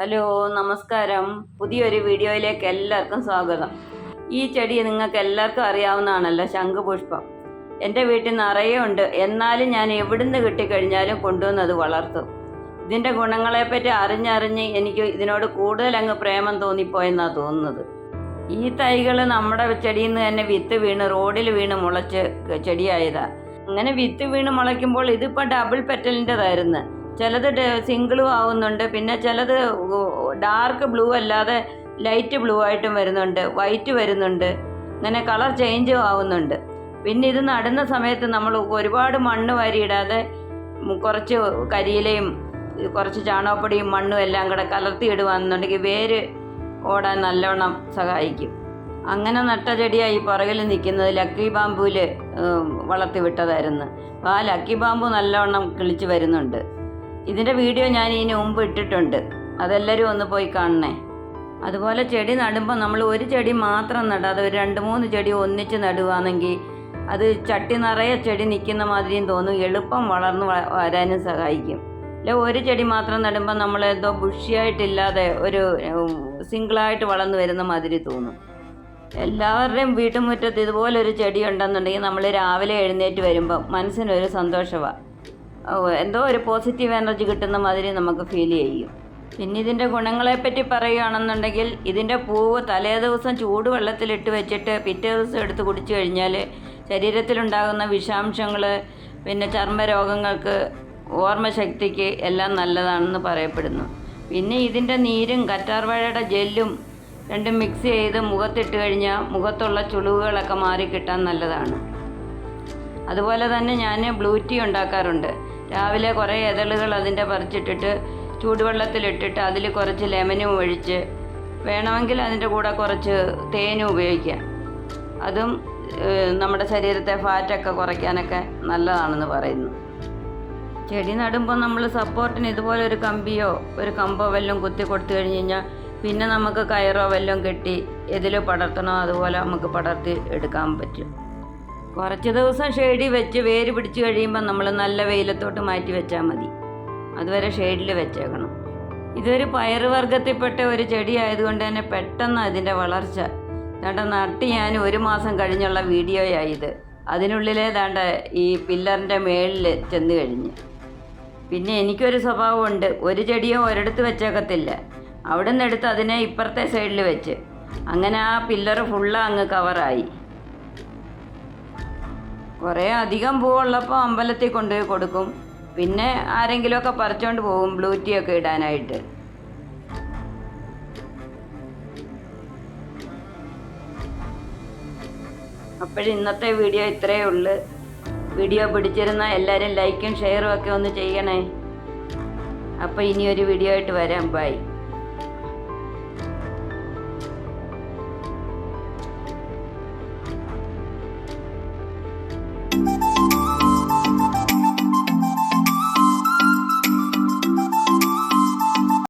Hello നമസ്കാരം. പുതിയൊരു വീഡിയോയിലേക്ക് എല്ലാവർക്കും സ്വാഗതം. ഈ ചെടി നിങ്ങൾക്ക് എല്ലാവർക്കും അറിയാവുന്നതാണല്ലോ ശംഖുപുഷ്പം. എന്റെ വീട്ടിൽ നിറയെ ഉണ്ട് എന്നാലും ഞാൻ എവിടുന്ന് കിട്ടിക്കഴിഞ്ഞാലും കൊണ്ടുവന്ന് അത് വളർത്തും. ഇതിന്റെ ഗുണങ്ങളെപ്പറ്റി അറിഞ്ഞറിഞ്ഞ് എനിക്ക് ഇതിനോട് കൂടുതൽ അങ്ങ് പ്രേമം തോന്നിപ്പോയെന്നാണ് തോന്നുന്നത്. ഈ തൈകൾ നമ്മുടെ ചെടിയിൽ നിന്ന് തന്നെ വിത്ത് വീണ് റോഡിൽ വീണ് മുളച്ച് ചെടിയായതാണ് അങ്ങനെ വിത്ത് വീണ് മുളയ്ക്കുമ്പോൾ ഇതിപ്പോൾ ഡബിൾ പെറ്റലിന്റെതായിരുന്നു. ചിലത് സിംഗിളും ആവുന്നുണ്ട്. പിന്നെ ചിലത് ഡാർക്ക് ബ്ലൂ അല്ലാതെ ലൈറ്റ് ബ്ലൂ ആയിട്ടും വരുന്നുണ്ട്. വൈറ്റ് വരുന്നുണ്ട്. അങ്ങനെ കളർ ചേഞ്ചും ആവുന്നുണ്ട്. പിന്നെ ഇത് നടുന്ന സമയത്ത് നമ്മൾ ഒരുപാട് മണ്ണ് വരിയിടാതെ കുറച്ച് കരിയിലയും കുറച്ച് ചാണകപ്പൊടിയും മണ്ണും എല്ലാം കൂടെ കലർത്തി ഇടുകയാണെന്നുണ്ടെങ്കിൽ വേര് ഓടാൻ നല്ലോണം സഹായിക്കും. അങ്ങനെ നട്ട ചെടിയായി പുറകിൽ നിൽക്കുന്നത് ലക്കി ബാമ്പൂൽ വളർത്തി വിട്ടതായിരുന്നു. അപ്പോൾ ആ ലക്കി ബാമ്പു നല്ലോണം കിളിച്ച് വരുന്നുണ്ട്. ഇതിന്റെ വീഡിയോ ഞാൻ ഇതിന് മുമ്പ് ഇട്ടിട്ടുണ്ട്. അതെല്ലാവരും ഒന്ന് പോയി കാണണേ. അതുപോലെ ചെടി നടുമ്പോൾ നമ്മൾ ഒരു ചെടി മാത്രം നടാതെ ഒരു രണ്ട് മൂന്ന് ചെടി ഒന്നിച്ച് നടുവാണെങ്കിൽ അത് ചട്ടി നിറയെ ചെടി നിൽക്കുന്ന മാതിരിയും തോന്നും. എളുപ്പം വളർന്ന് വരാനും സഹായിക്കും. അല്ല ഒരു ചെടി മാത്രം നടുമ്പോൾ നമ്മൾ എന്തോ ബുഷിയായിട്ടില്ലാതെ ഒരു സിംഗിളായിട്ട് വളർന്നു വരുന്ന മാതിരി തോന്നും. എല്ലാവരുടെയും വീട്ടുമുറ്റത്ത് ഇതുപോലൊരു ചെടി ഉണ്ടെന്നുണ്ടെങ്കിൽ നമ്മൾ രാവിലെ എഴുന്നേറ്റ് വരുമ്പോൾ മനസ്സിനൊരു സന്തോഷമാണ് എന്തോ ഒരു പോസിറ്റീവ് എനർജി കിട്ടുന്ന മാതിരി നമുക്ക് ഫീൽ ചെയ്യും. പിന്നെ ഇതിന്റെ ഗുണങ്ങളെപ്പറ്റി പറയുകയാണെന്നുണ്ടെങ്കിൽ ഇതിന്റെ പൂവ് തലേ ദിവസം ചൂടുവെള്ളത്തിലിട്ട് വെച്ചിട്ട് പിറ്റേ ദിവസം എടുത്ത് കുടിച്ചു കഴിഞ്ഞാൽ ശരീരത്തിലുണ്ടാകുന്ന വിഷാംശങ്ങൾ പിന്നെ ചർമ്മരോഗങ്ങൾക്ക് ഓർമ്മശക്തിക്ക് എല്ലാം നല്ലതാണെന്ന് പറയപ്പെടുന്നു. പിന്നെ ഇതിന്റെ നീരും കറ്റാർവാഴയുടെ ജെല്ലും രണ്ടും മിക്സ് ചെയ്ത് മുഖത്തിട്ട് കഴിഞ്ഞാൽ മുഖത്തുള്ള ചുളിവുകളൊക്കെ മാറി കിട്ടാൻ നല്ലതാണ്. അതുപോലെ തന്നെ ഞാൻ ബ്ലൂ ടീ ഉണ്ടാക്കാറുണ്ട്. രാവിലെ കുറേ ഇതളുകൾ അതിന്റെ പറിച്ചിട്ടിട്ട് ചൂടുവെള്ളത്തിലിട്ടിട്ട് അതിൽ കുറച്ച് ലെമനും ഒഴിച്ച് വേണമെങ്കിൽ അതിന്റെ കൂടെ കുറച്ച് തേനും ഉപയോഗിക്കാം. അതും നമ്മുടെ ശരീരത്തെ ഫാറ്റൊക്കെ കുറയ്ക്കാനൊക്കെ നല്ലതാണെന്ന് പറയുന്നു. ചെടി നടുമ്പോൾ നമ്മൾ സപ്പോർട്ടിന് ഇതുപോലെ ഒരു കമ്പിയോ ഒരു കമ്പോ വല്ലതും കുത്തി കൊടുത്തു കഴിഞ്ഞ് കഴിഞ്ഞാൽ പിന്നെ നമുക്ക് കയറോ വല്ലതും കെട്ടി എതിൽ പടർത്തണോ അതുപോലെ നമുക്ക് പടർത്തി എടുക്കാൻ പറ്റും. കുറച്ച് ദിവസം ഷെയ്ഡിൽ വെച്ച് വേര് പിടിച്ച് കഴിയുമ്പോൾ നമ്മൾ നല്ല വെയിലത്തോട്ട് മാറ്റി വെച്ചാൽ മതി. അതുവരെ ഷെയ്ഡിൽ വെച്ചേക്കണം. ഇതൊരു പയറുവർഗത്തിൽപ്പെട്ട ഒരു ചെടി ആയതുകൊണ്ട് തന്നെ പെട്ടെന്ന് അതിന്റെ വളർച്ച. ദാണ്ട നട്ട് ഞാൻ ഒരു മാസം കഴിഞ്ഞുള്ള വീഡിയോയായത്. അതിനുള്ളിലേ ദാണ്ട ഈ പില്ലറിന്റെ മേളിൽ ചെന്ന് കഴിഞ്ഞ്. പിന്നെ എനിക്കൊരു സ്വഭാവമുണ്ട്. ഒരു ചെടിയോ ഒരിടത്ത് വെച്ചേക്കത്തില്ല. അവിടെ നിന്ന് എടുത്ത് അതിനെ ഇപ്പുറത്തെ സൈഡിൽ വെച്ച്. അങ്ങനെ ആ പില്ലറ് ഫുള്ള് അങ്ങ് കവറായി കുറേ അധികം പൂവുള്ളപ്പോൾ അമ്പലത്തിൽ കൊണ്ടുപോയി കൊടുക്കും. പിന്നെ ആരെങ്കിലുമൊക്കെ പറിച്ചുകൊണ്ട് പോകും ബ്ലൂ ടീ ഒക്കെ ഇടാനായിട്ട്. അപ്പോഴും ഇന്നത്തെ വീഡിയോ ഇത്രയേ ഉള്ളൂ. വീഡിയോ പിടിച്ചിരുന്ന എല്ലാവരും ലൈക്കും ഷെയറും ഒക്കെ ഒന്ന് ചെയ്യണേ. അപ്പോൾ ഇനി ഒരു വീഡിയോ ആയിട്ട് വരാം. Bye